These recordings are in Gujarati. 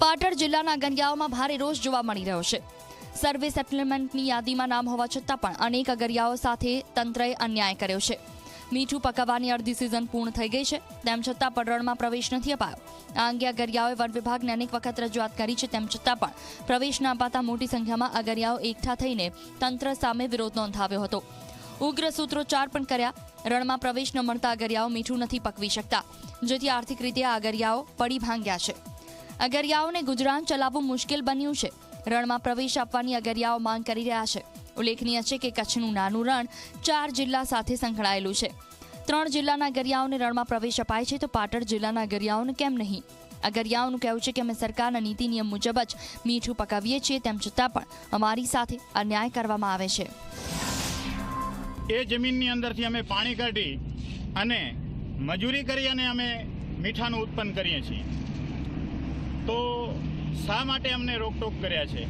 પાટણ જિલ્લાના ગંગિયાઓમાં ભારે રોષ જોવા મળી રહ્યો છે. સર્વે સેટલમેન્ટની યાદીમાં નામ હોવા છતાં પણ અનેક અગરિયાઓ સાથે તંત્રએ અન્યાય કર્યો છે. મીઠું પકાવવાની અડધી સિઝન પૂર્ણ થઈ ગઈ છે. તેમ છતાં પણ રણમાં પ્રવેશ નથી અપાયો. આ અંગે અગરિયાઓએ વન વિભાગને અનેક વખત રજૂઆત કરી છે. તેમ છતાં પણ પ્રવેશ ન અપાતા મોટી સંખ્યામાં અગરિયાઓ એકઠા થઈને તંત્ર સામે વિરોધ નોંધાવ્યો હતો. ઉગ્ર સૂત્રોચ્ચાર પણ કર્યા. રણમાં પ્રવેશ ન મળતા અગરિયાઓ મીઠું નથી પકવી શકતા. જેથી આર્થિક રીતે આ અગરિયાઓ પડી ભાંગ્યા છે. અગરિયાઓને ગુજરાન ચલાવવું મુશ્કેલ બન્યું છે. રણમાં પ્રવેશ આપવાની અગરિયાઓ માંગ કરી રહ્યા છે. ઉલ્લેખનીય છે કે કચ્છનું નાનું રણ ચાર જિલ્લા સાથે સંકળાયેલું છે. ત્રણ જિલ્લાના અગરિયાઓને રણમાં પ્રવેશ અપાય છે તો પાટણ જિલ્લાના અગરિયાઓને કેમ નહીં? અગરિયાઓનું કહેવું છે કે અમે સરકારના નીતિ નિયમ મુજબ જ મીઠું પકાવીએ છીએ તેમ છતાં પણ અમારી સાથે અન્યાય કરવામાં આવે છે. એ જમીનની અંદરથી અમે પાણી કાઢી અને મજૂરી કરી અને અમે મીઠાનું ઉત્પન્ન કરીએ છીએ. તો શા માટે અમને રોકટોક કર્યા છે?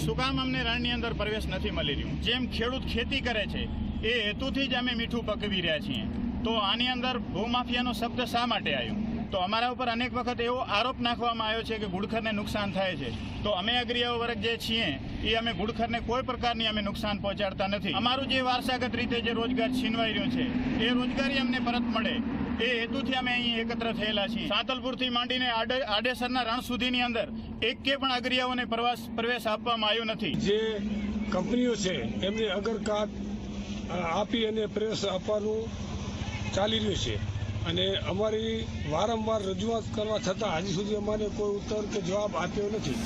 શું કામ અમને રણની અંદર પ્રવેશ નથી મળી રહ્યું? જેમ ખેડૂત ખેતી કરે છે, એ હેતુથી જ અમે મીઠું પકવી રહ્યા છીએ. તો આની અંદર ભૂમાફિયાનો શબ્દ શા માટે આવ્યો? તો અમારા ઉપર અનેક વખત એવો આરોપ નાખવામાં આવ્યો છે કે ગુડખરને નુકસાન થાય છે. તો અમે અગ્રીય વર્ગ જે છીએ, એ અમે ગુડખરને કોઈ પ્રકારની અમે નુકસાન પહોંચાડતા નથી. અમારું જે વારસાગત રીતે જે રોજગાર છીનવાઈ રહ્યો છે, એ રોજગારી અમને પરત મળે. એ હેતુથી અમે અહીં એકત્ર થયેલા છીએ. સાતલપુરથી માંડીને આડેસરના રણ સુધીની અંદર એક કે પણ અગ્રિયાઓને પ્રવાસ પ્રવેશ આપવામાં આવ્યો નથી. જે કંપનીઓ છે, એમને અગરકાત આપી અને પ્રેસ આપવાનું ચાલી રહ્યું છે. અને અમારી વારંવાર રજૂઆત કરવા છતાં હજી સુધી અમારે કોઈ ઉત્તર કે જવાબ આપ્યો નથી.